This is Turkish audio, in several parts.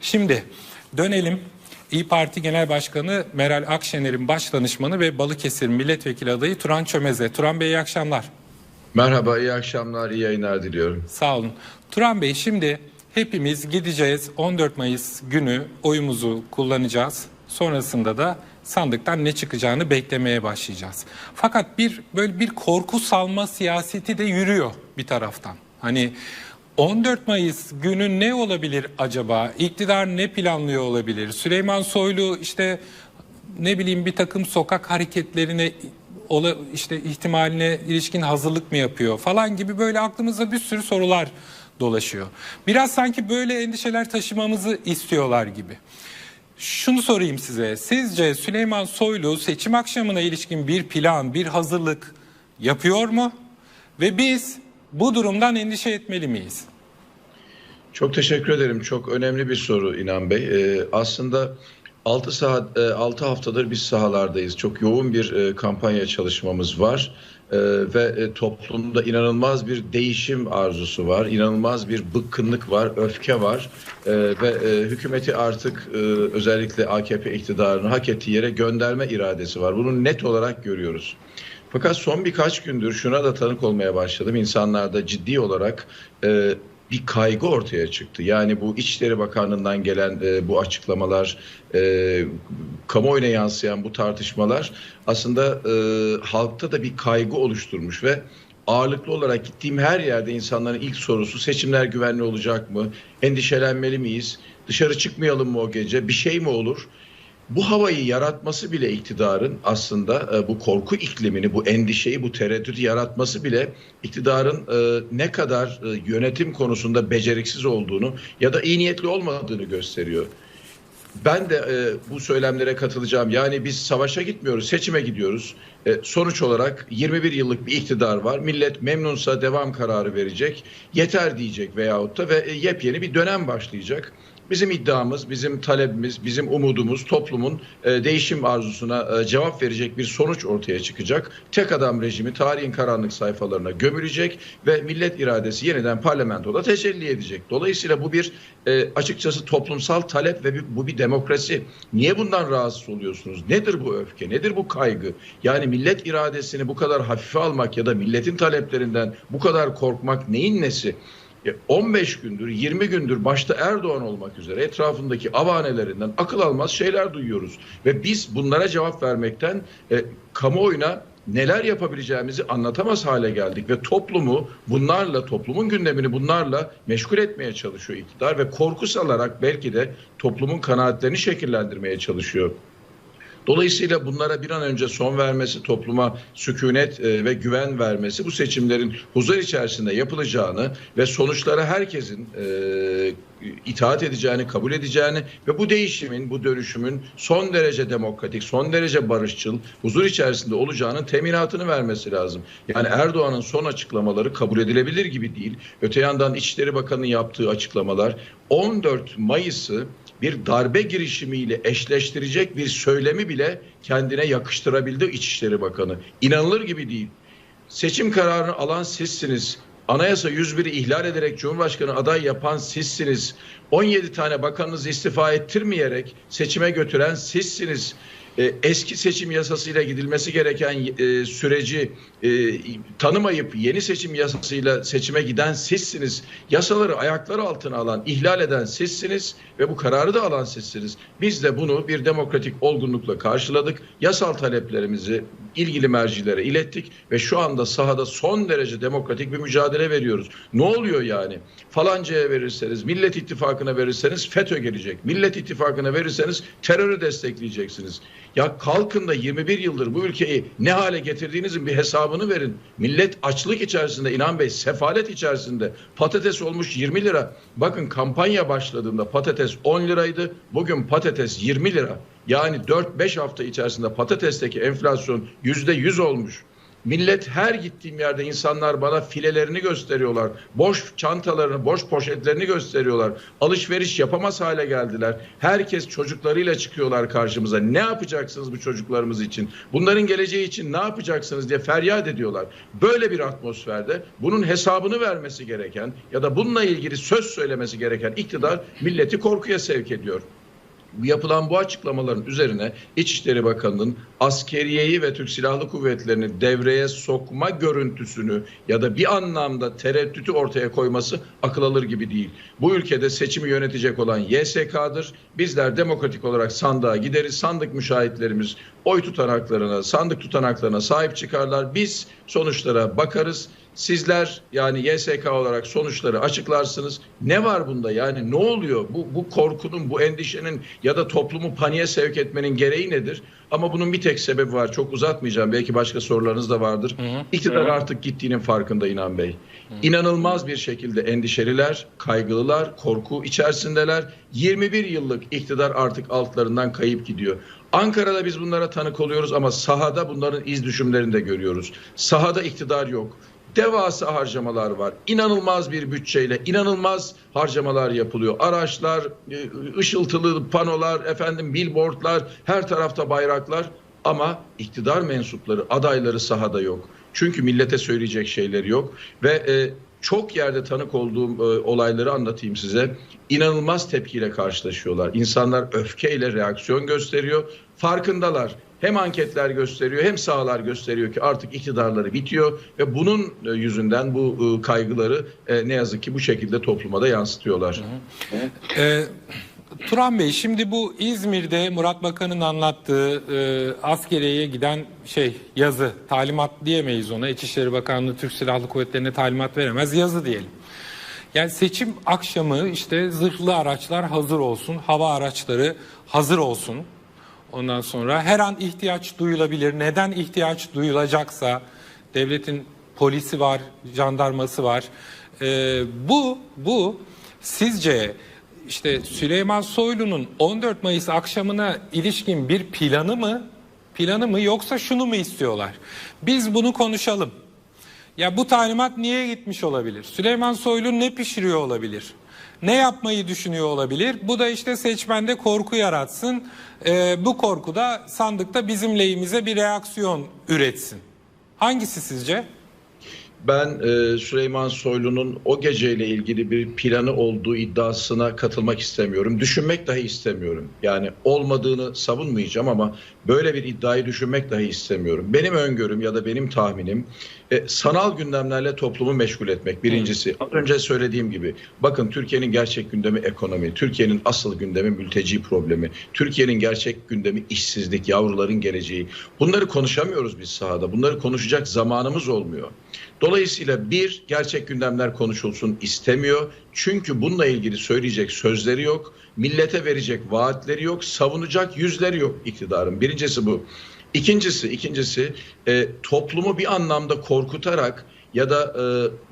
Şimdi dönelim İyi Parti Genel Başkanı Meral Akşener'in baş danışmanı ve Balıkesir Milletvekili adayı Turan Çömez'e. Turan Bey iyi akşamlar. Merhaba, iyi akşamlar, iyi yayınlar diliyorum. Sağ olun. Turan Bey şimdi hepimiz gideceğiz 14 Mayıs günü oyumuzu kullanacağız. Sonrasında da sandıktan ne çıkacağını beklemeye başlayacağız. Fakat bir böyle bir korku salma siyaseti de yürüyor bir taraftan. Hani 14 Mayıs günü ne olabilir acaba? İktidar ne planlıyor olabilir? Süleyman Soylu işte ne bileyim bir takım sokak hareketlerine işte ihtimaline ilişkin hazırlık mı yapıyor falan gibi böyle aklımızda bir sürü sorular dolaşıyor. Biraz sanki böyle endişeler taşımamızı istiyorlar gibi. Şunu sorayım size. Sizce Süleyman Soylu seçim akşamına ilişkin bir plan, bir hazırlık yapıyor mu? Ve biz bu durumdan endişe etmeli miyiz? Çok teşekkür ederim. Çok önemli bir soru İnan Bey. Ee, aslında 6 saat 6 haftadır biz sahalardayız. Çok yoğun bir e, kampanya çalışmamız var. Ee, ve e, toplumda inanılmaz bir değişim arzusu var. İnanılmaz bir bıkkınlık var, öfke var. Ee, ve e, hükümeti artık e, özellikle AKP iktidarını hak ettiği yere gönderme iradesi var. Bunu net olarak görüyoruz. Fakat son birkaç gündür şuna da tanık olmaya başladım. İnsanlarda ciddi olarak e, bir kaygı ortaya çıktı. Yani bu İçişleri Bakanlığı'ndan gelen e, bu açıklamalar, e, kamuoyuna yansıyan bu tartışmalar aslında e, halkta da bir kaygı oluşturmuş ve ağırlıklı olarak gittiğim her yerde insanların ilk sorusu seçimler güvenli olacak mı? Endişelenmeli miyiz? Dışarı çıkmayalım mı o gece? Bir şey mi olur? Bu havayı yaratması bile iktidarın aslında e, bu korku iklimini, bu endişeyi, bu tereddütü yaratması bile iktidarın e, ne kadar e, yönetim konusunda beceriksiz olduğunu ya da iyi niyetli olmadığını gösteriyor. Ben de e, bu söylemlere katılacağım. Yani biz savaşa gitmiyoruz, seçime gidiyoruz. E, sonuç olarak 21 yıllık bir iktidar var. Millet memnunsa devam kararı verecek. Yeter diyecek veyahut da ve e, yepyeni bir dönem başlayacak. Bizim iddiamız, bizim talebimiz, bizim umudumuz toplumun e, değişim arzusuna e, cevap verecek bir sonuç ortaya çıkacak. Tek adam rejimi tarihin karanlık sayfalarına gömülecek ve millet iradesi yeniden parlamentoda tecelli edecek. Dolayısıyla bu bir e, açıkçası toplumsal talep ve bir, bu bir demokrasi. Niye bundan rahatsız oluyorsunuz? Nedir bu öfke? Nedir bu kaygı? Yani millet iradesini bu kadar hafife almak ya da milletin taleplerinden bu kadar korkmak neyin nesi? 15 e, gündür, 20 gündür başta Erdoğan olmak üzere etrafındaki avanelerinden akıl almaz şeyler duyuyoruz. Ve biz bunlara cevap vermekten e, kamuoyuna neler yapabileceğimizi anlatamaz hale geldik ve toplumu bunlarla toplumun gündemini bunlarla meşgul etmeye çalışıyor iktidar ve korku salarak belki de toplumun kanaatlerini şekillendirmeye çalışıyor. Dolayısıyla bunlara bir an önce son vermesi, topluma sükunet e, ve güven vermesi bu seçimlerin huzur içerisinde yapılacağını ve sonuçlara herkesin e, itaat edeceğini, kabul edeceğini ve bu değişimin, bu dönüşümün son derece demokratik, son derece barışçıl, huzur içerisinde olacağının teminatını vermesi lazım. Yani Erdoğan'ın son açıklamaları kabul edilebilir gibi değil. Öte yandan İçişleri Bakanı'nın yaptığı açıklamalar 14 Mayıs'ı bir darbe girişimiyle eşleştirecek bir söylemi bile kendine yakıştırabildi İçişleri Bakanı. İnanılır gibi değil. Seçim kararını alan sizsiniz. Anayasa 101'i ihlal ederek Cumhurbaşkanı aday yapan sizsiniz. 17 tane bakanınızı istifa ettirmeyerek seçime götüren sizsiniz. E, eski seçim yasasıyla gidilmesi gereken e, süreci e, tanımayıp yeni seçim yasasıyla seçime giden sizsiniz. Yasaları ayakları altına alan, ihlal eden sizsiniz ve bu kararı da alan sizsiniz. Biz de bunu bir demokratik olgunlukla karşıladık. Yasal taleplerimizi ilgili mercilere ilettik ve şu anda sahada son derece demokratik bir mücadele veriyoruz. Ne oluyor yani? Falancaya verirseniz, Millet İttifakı'na verirseniz FETÖ gelecek. Millet İttifakı'na verirseniz terörü destekleyeceksiniz. Ya kalkın da 21 yıldır bu ülkeyi ne hale getirdiğinizin bir hesabını verin. Millet açlık içerisinde İnan Bey sefalet içerisinde patates olmuş 20 lira. Bakın kampanya başladığında patates 10 liraydı. Bugün patates 20 lira. Yani 4-5 hafta içerisinde patatesteki enflasyon %100 olmuş. Millet her gittiğim yerde insanlar bana filelerini gösteriyorlar. Boş çantalarını, boş poşetlerini gösteriyorlar. Alışveriş yapamaz hale geldiler. Herkes çocuklarıyla çıkıyorlar karşımıza. Ne yapacaksınız bu çocuklarımız için? Bunların geleceği için ne yapacaksınız diye feryat ediyorlar. Böyle bir atmosferde bunun hesabını vermesi gereken ya da bununla ilgili söz söylemesi gereken iktidar milleti korkuya sevk ediyor. Yapılan bu açıklamaların üzerine İçişleri Bakanı'nın askeriyeyi ve Türk Silahlı Kuvvetleri'ni devreye sokma görüntüsünü ya da bir anlamda tereddütü ortaya koyması akıl alır gibi değil. Bu ülkede seçimi yönetecek olan YSK'dır. Bizler demokratik olarak sandığa gideriz. Sandık müşahitlerimiz oy tutanaklarına, sandık tutanaklarına sahip çıkarlar. Biz sonuçlara bakarız. Sizler yani YSK olarak sonuçları açıklarsınız. Ne var bunda yani ne oluyor? Bu, bu korkunun, bu endişenin ya da toplumu paniğe sevk etmenin gereği nedir? Ama bunun bir tek sebebi var. Çok uzatmayacağım. Belki başka sorularınız da vardır. İktidar artık gittiğinin farkında İnan Bey. İnanılmaz bir şekilde endişeliler, kaygılılar, korku içerisindeler. 21 yıllık iktidar artık altlarından kayıp gidiyor. Ankara'da biz bunlara tanık oluyoruz ama sahada bunların iz düşümlerini de görüyoruz. Sahada iktidar yok. Devasa harcamalar var. İnanılmaz bir bütçeyle inanılmaz harcamalar yapılıyor. Araçlar, e, ışıltılı panolar, efendim billboardlar, her tarafta bayraklar ama iktidar mensupları, adayları sahada yok. Çünkü millete söyleyecek şeyleri yok ve e, çok yerde tanık olduğum e, olayları anlatayım size. İnanılmaz tepkiyle karşılaşıyorlar. İnsanlar öfkeyle reaksiyon gösteriyor. Farkındalar. Hem anketler gösteriyor hem sahalar gösteriyor ki artık iktidarları bitiyor ve bunun e, yüzünden bu e, kaygıları e, ne yazık ki bu şekilde topluma da yansıtıyorlar. Ee, Turan Bey şimdi bu İzmir'de Murat Bakan'ın anlattığı e, askeriyeye giden şey yazı talimat diyemeyiz ona. İçişleri Bakanlığı Türk Silahlı Kuvvetleri'ne talimat veremez yazı diyelim. Yani seçim akşamı işte zırhlı araçlar hazır olsun, hava araçları hazır olsun. Ondan sonra her an ihtiyaç duyulabilir. Neden ihtiyaç duyulacaksa devletin polisi var, jandarması var. Ee, bu bu sizce işte Süleyman Soylu'nun 14 Mayıs akşamına ilişkin bir planı mı? Planı mı yoksa şunu mu istiyorlar? Biz bunu konuşalım. Ya bu talimat niye gitmiş olabilir? Süleyman Soylu ne pişiriyor olabilir? Ne yapmayı düşünüyor olabilir? Bu da işte seçmende korku yaratsın. Ee, bu korku da sandıkta bizim lehimize bir reaksiyon üretsin. Hangisi sizce? Ben e, Süleyman Soylu'nun o geceyle ilgili bir planı olduğu iddiasına katılmak istemiyorum. Düşünmek dahi istemiyorum. Yani olmadığını savunmayacağım ama böyle bir iddiayı düşünmek dahi istemiyorum. Benim öngörüm ya da benim tahminim e, sanal gündemlerle toplumu meşgul etmek birincisi. Az önce söylediğim gibi bakın Türkiye'nin gerçek gündemi ekonomi, Türkiye'nin asıl gündemi mülteci problemi, Türkiye'nin gerçek gündemi işsizlik, yavruların geleceği. Bunları konuşamıyoruz biz sahada. Bunları konuşacak zamanımız olmuyor. Dolayısıyla bir gerçek gündemler konuşulsun istemiyor. Çünkü bununla ilgili söyleyecek sözleri yok. Millete verecek vaatleri yok. Savunacak yüzleri yok iktidarın. Birincisi bu. İkincisi, ikincisi e, toplumu bir anlamda korkutarak ya da e,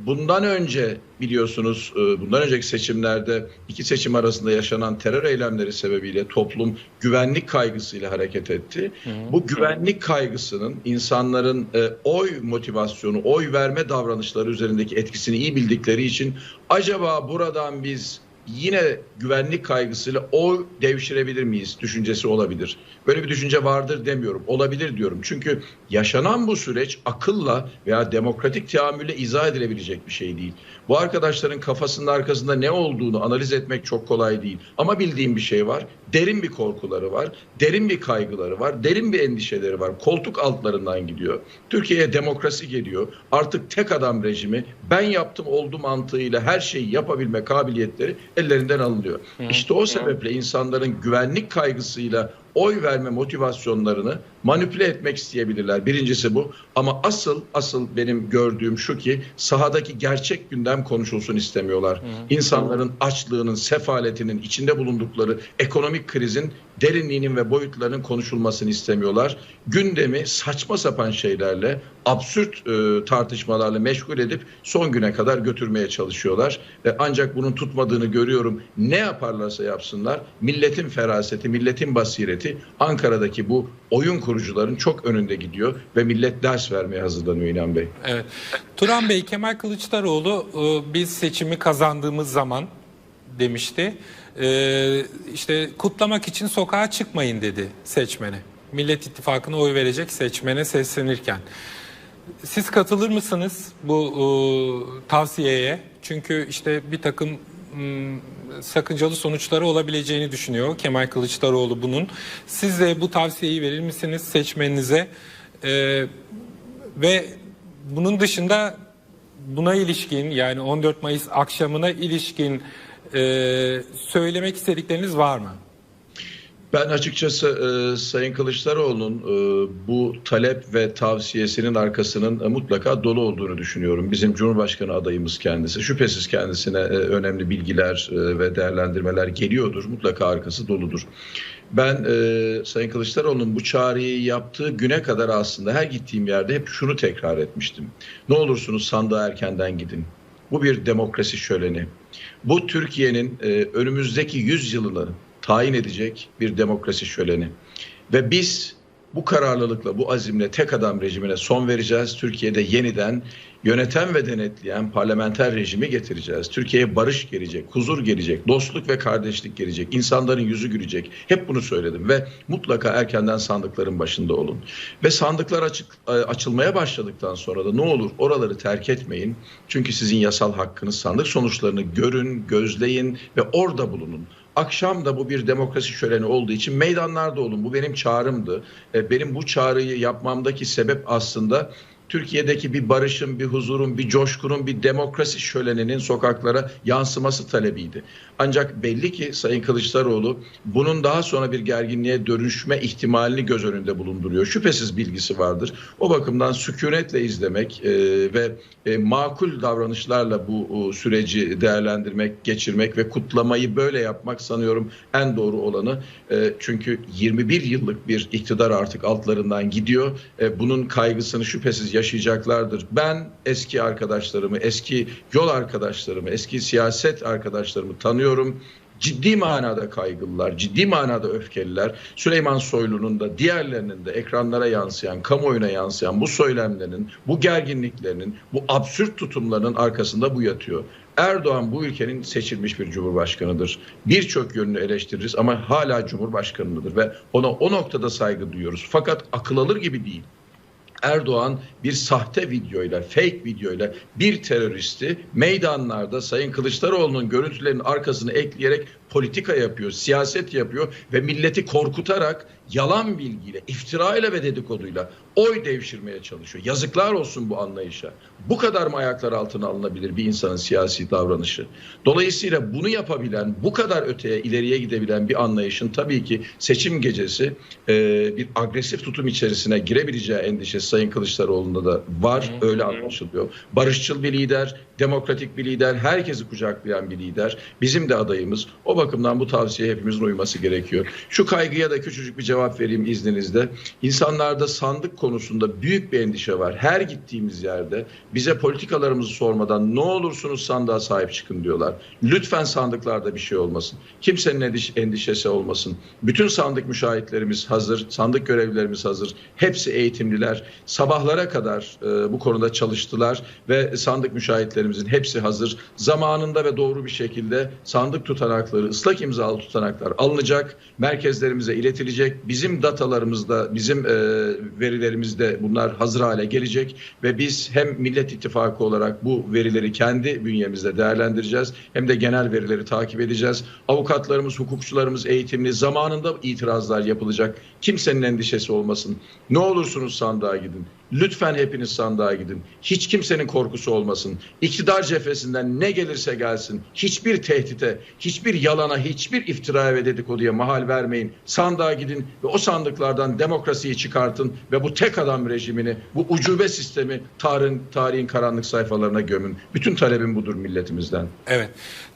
bundan önce biliyorsunuz e, bundan önceki seçimlerde iki seçim arasında yaşanan terör eylemleri sebebiyle toplum güvenlik kaygısıyla hareket etti. Bu güvenlik kaygısının insanların e, oy motivasyonu, oy verme davranışları üzerindeki etkisini iyi bildikleri için acaba buradan biz yine güvenlik kaygısıyla oy devşirebilir miyiz düşüncesi olabilir. Böyle bir düşünce vardır demiyorum. Olabilir diyorum. Çünkü yaşanan bu süreç akılla veya demokratik teamülle izah edilebilecek bir şey değil. Bu arkadaşların kafasının arkasında ne olduğunu analiz etmek çok kolay değil. Ama bildiğim bir şey var. Derin bir korkuları var. Derin bir kaygıları var. Derin bir endişeleri var. Koltuk altlarından gidiyor. Türkiye'ye demokrasi geliyor. Artık tek adam rejimi ben yaptım oldu mantığıyla her şeyi yapabilme kabiliyetleri ellerinden alınıyor. İşte o sebeple insanların güvenlik kaygısıyla oy verme motivasyonlarını manipüle etmek isteyebilirler. Birincisi bu. Ama asıl asıl benim gördüğüm şu ki sahadaki gerçek gündem konuşulsun istemiyorlar. İnsanların açlığının, sefaletinin, içinde bulundukları ekonomik krizin derinliğinin ve boyutlarının konuşulmasını istemiyorlar. Gündemi saçma sapan şeylerle, absürt e, tartışmalarla meşgul edip son güne kadar götürmeye çalışıyorlar. E, ancak bunun tutmadığını görüyorum. Ne yaparlarsa yapsınlar, milletin feraseti, milletin basireti Ankara'daki bu oyun kurucuların çok önünde gidiyor ve millet ders vermeye hazırlanıyor İnan Bey. Evet. Turan Bey, Kemal Kılıçdaroğlu e, biz seçimi kazandığımız zaman demişti. E, işte kutlamak için sokağa çıkmayın dedi seçmene. Millet İttifakı'na oy verecek seçmene seslenirken. Siz katılır mısınız bu e, tavsiyeye? Çünkü işte bir takım sakıncalı sonuçları olabileceğini düşünüyor Kemal Kılıçdaroğlu bunun. Siz de bu tavsiyeyi verir misiniz seçmeninize? E, ve bunun dışında buna ilişkin yani 14 Mayıs akşamına ilişkin e, söylemek istedikleriniz var mı? Ben açıkçası e, Sayın Kılıçdaroğlu'nun e, bu talep ve tavsiyesinin arkasının e, mutlaka dolu olduğunu düşünüyorum. Bizim Cumhurbaşkanı adayımız kendisi. Şüphesiz kendisine e, önemli bilgiler e, ve değerlendirmeler geliyordur. Mutlaka arkası doludur. Ben e, Sayın Kılıçdaroğlu'nun bu çağrıyı yaptığı güne kadar aslında her gittiğim yerde hep şunu tekrar etmiştim. Ne olursunuz sandığa erkenden gidin. Bu bir demokrasi şöleni. Bu Türkiye'nin e, önümüzdeki 100 yılını tayin edecek bir demokrasi şöleni. Ve biz bu kararlılıkla, bu azimle tek adam rejimine son vereceğiz. Türkiye'de yeniden yöneten ve denetleyen parlamenter rejimi getireceğiz. Türkiye'ye barış gelecek, huzur gelecek, dostluk ve kardeşlik gelecek, insanların yüzü gülecek. Hep bunu söyledim ve mutlaka erkenden sandıkların başında olun. Ve sandıklar açık, açılmaya başladıktan sonra da ne olur oraları terk etmeyin. Çünkü sizin yasal hakkınız sandık sonuçlarını görün, gözleyin ve orada bulunun. Akşam da bu bir demokrasi şöleni olduğu için meydanlarda olun. Bu benim çağrımdı. E, benim bu çağrıyı yapmamdaki sebep aslında Türkiye'deki bir barışın, bir huzurun, bir coşkunun, bir demokrasi şöleninin sokaklara yansıması talebiydi. Ancak belli ki Sayın Kılıçdaroğlu bunun daha sonra bir gerginliğe dönüşme ihtimalini göz önünde bulunduruyor. Şüphesiz bilgisi vardır. O bakımdan sükunetle izlemek e, ve e, makul davranışlarla bu e, süreci değerlendirmek, geçirmek ve kutlamayı böyle yapmak sanıyorum en doğru olanı. E, çünkü 21 yıllık bir iktidar artık altlarından gidiyor. E, bunun kaygısını şüphesiz yaşayacaklardır. Ben eski arkadaşlarımı, eski yol arkadaşlarımı, eski siyaset arkadaşlarımı tanıyorum. Ciddi manada kaygılılar, ciddi manada öfkeliler. Süleyman Soylu'nun da diğerlerinin de ekranlara yansıyan, kamuoyuna yansıyan bu söylemlerinin, bu gerginliklerinin, bu absürt tutumlarının arkasında bu yatıyor. Erdoğan bu ülkenin seçilmiş bir cumhurbaşkanıdır. Birçok yönünü eleştiririz ama hala cumhurbaşkanıdır ve ona o noktada saygı duyuyoruz. Fakat akıl alır gibi değil. Erdoğan bir sahte videoyla, fake videoyla bir teröristi meydanlarda Sayın Kılıçdaroğlu'nun görüntülerinin arkasını ekleyerek politika yapıyor, siyaset yapıyor ve milleti korkutarak yalan bilgiyle, iftirayla ve dedikoduyla oy devşirmeye çalışıyor. Yazıklar olsun bu anlayışa. Bu kadar mı ayaklar altına alınabilir bir insanın siyasi davranışı? Dolayısıyla bunu yapabilen, bu kadar öteye, ileriye gidebilen bir anlayışın tabii ki seçim gecesi e, bir agresif tutum içerisine girebileceği endişesi Sayın Kılıçdaroğlu'nda da var. Öyle anlaşılıyor. Barışçıl bir lider, demokratik bir lider, herkesi kucaklayan bir lider. Bizim de adayımız. O bakımdan bu tavsiye hepimizin uyması gerekiyor. Şu kaygıya da küçücük bir cevap vereyim izninizle. İnsanlarda sandık konusunda büyük bir endişe var. Her gittiğimiz yerde bize politikalarımızı sormadan ne olursunuz sandığa sahip çıkın diyorlar. Lütfen sandıklarda bir şey olmasın. Kimsenin endişesi olmasın. Bütün sandık müşahitlerimiz hazır, sandık görevlilerimiz hazır. Hepsi eğitimliler. Sabahlara kadar e, bu konuda çalıştılar ve sandık müşahitlerimizin hepsi hazır. Zamanında ve doğru bir şekilde sandık tutanakları, ıslak imzalı tutanaklar alınacak, merkezlerimize iletilecek. Bizim datalarımızda, bizim e, verilerimizde bunlar hazır hale gelecek ve biz hem Millet İttifakı olarak bu verileri kendi bünyemizde değerlendireceğiz hem de genel verileri takip edeceğiz. Avukatlarımız, hukukçularımız eğitimli, zamanında itirazlar yapılacak. Kimsenin endişesi olmasın. Ne olursunuz sandığa gidin. Lütfen hepiniz sandığa gidin. Hiç kimsenin korkusu olmasın. İktidar cephesinden ne gelirse gelsin. Hiçbir tehdite, hiçbir yalana, hiçbir iftiraya ve dedikoduya mahal vermeyin. Sandığa gidin ve o sandıklardan demokrasiyi çıkartın ve bu tek adam rejimini, bu ucube sistemi tarihin, tarihin karanlık sayfalarına gömün. Bütün talebim budur milletimizden. Evet.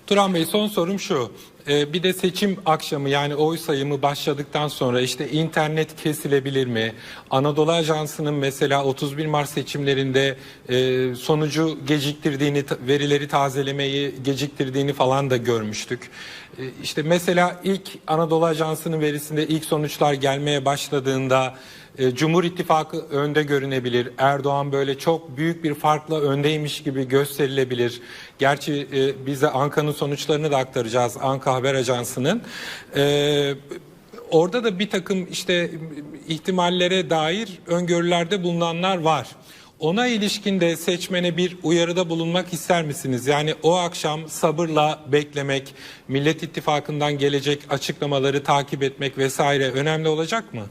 Turan Bey son sorum şu. Ee, bir de seçim akşamı yani oy sayımı başladıktan sonra işte internet kesilebilir mi? Anadolu Ajansı'nın mesela 31 Mart seçimlerinde e, sonucu geciktirdiğini, verileri tazelemeyi geciktirdiğini falan da görmüştük. E, işte mesela ilk Anadolu Ajansı'nın verisinde ilk sonuçlar gelmeye başladığında e, Cumhur İttifakı önde görünebilir. Erdoğan böyle çok büyük bir farkla öndeymiş gibi gösterilebilir. Gerçi e, bize Anka'nın sonuçlarını da aktaracağız. Anka Haber Ajansı'nın. E, orada da bir takım işte ihtimallere dair öngörülerde bulunanlar var. Ona ilişkin de seçmene bir uyarıda bulunmak ister misiniz? Yani o akşam sabırla beklemek, Millet İttifakı'ndan gelecek açıklamaları takip etmek vesaire önemli olacak mı?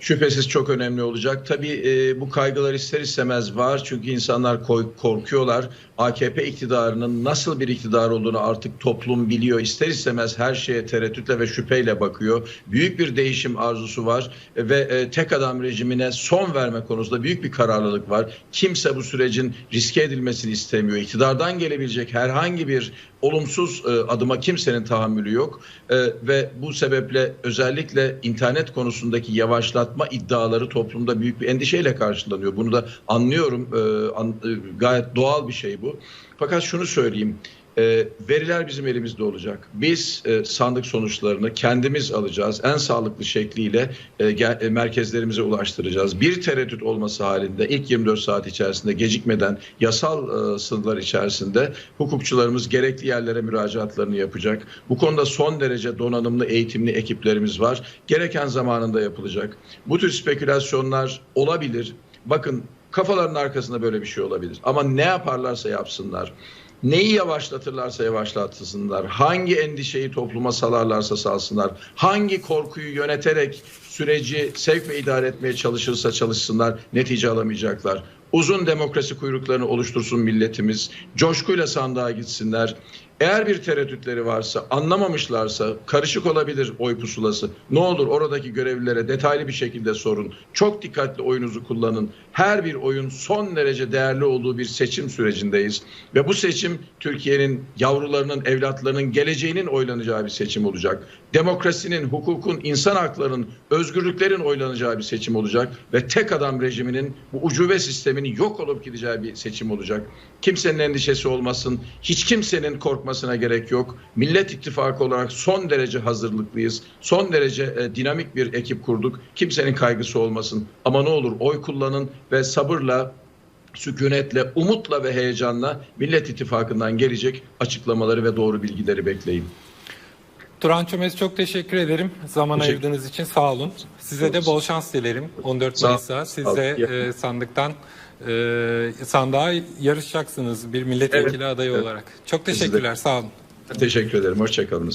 Şüphesiz çok önemli olacak. Tabii e, bu kaygılar ister istemez var. Çünkü insanlar korkuyorlar. AKP iktidarının nasıl bir iktidar olduğunu artık toplum biliyor. İster istemez her şeye tereddütle ve şüpheyle bakıyor. Büyük bir değişim arzusu var ve e, tek adam rejimine son verme konusunda büyük bir kararlılık var. Kimse bu sürecin riske edilmesini istemiyor. İktidardan gelebilecek herhangi bir olumsuz e, adıma kimsenin tahammülü yok E, ve bu sebeple özellikle internet konusundaki yavaşlatma iddiaları toplumda büyük bir endişeyle karşılanıyor. Bunu da anlıyorum. An- gayet doğal bir şey bu. Fakat şunu söyleyeyim. E, veriler bizim elimizde olacak. Biz e, sandık sonuçlarını kendimiz alacağız. En sağlıklı şekliyle e, gel- e, merkezlerimize ulaştıracağız. Bir tereddüt olması halinde ilk 24 saat içerisinde gecikmeden yasal e, sınırlar içerisinde hukukçularımız gerekli yerlere müracaatlarını yapacak. Bu konuda son derece donanımlı eğitimli ekiplerimiz var. Gereken zamanında yapılacak. Bu tür spekülasyonlar olabilir. Bakın kafaların arkasında böyle bir şey olabilir. Ama ne yaparlarsa yapsınlar. Neyi yavaşlatırlarsa yavaşlatsınlar. Hangi endişeyi topluma salarlarsa salsınlar. Hangi korkuyu yöneterek süreci sevk ve idare etmeye çalışırsa çalışsınlar netice alamayacaklar. Uzun demokrasi kuyruklarını oluştursun milletimiz. Coşkuyla sandığa gitsinler. Eğer bir tereddütleri varsa, anlamamışlarsa, karışık olabilir oy pusulası. Ne olur oradaki görevlilere detaylı bir şekilde sorun. Çok dikkatli oyunuzu kullanın. Her bir oyun son derece değerli olduğu bir seçim sürecindeyiz. Ve bu seçim Türkiye'nin yavrularının, evlatlarının geleceğinin oylanacağı bir seçim olacak. Demokrasinin, hukukun, insan haklarının, özgürlüklerin oylanacağı bir seçim olacak. Ve tek adam rejiminin bu ucube sisteminin yok olup gideceği bir seçim olacak. Kimsenin endişesi olmasın. Hiç kimsenin korkmasına gerek yok. Millet İttifakı olarak son derece hazırlıklıyız. Son derece e, dinamik bir ekip kurduk. Kimsenin kaygısı olmasın. Ama ne olur oy kullanın ve sabırla sükunetle, umutla ve heyecanla Millet İttifakı'ndan gelecek açıklamaları ve doğru bilgileri bekleyin. Turan Çömez çok teşekkür ederim. Zaman Teşekkür- ayırdığınız için sağ olun. Size de bol şans dilerim 14 Sağ ol. Mayıs'ta. Siz de e, sandıktan e, sandığa yarışacaksınız bir milletvekili Evet, adayı evet. olarak. Çok teşekkürler. Sağ olun. Teşekkür ederim. Hoşçakalınız.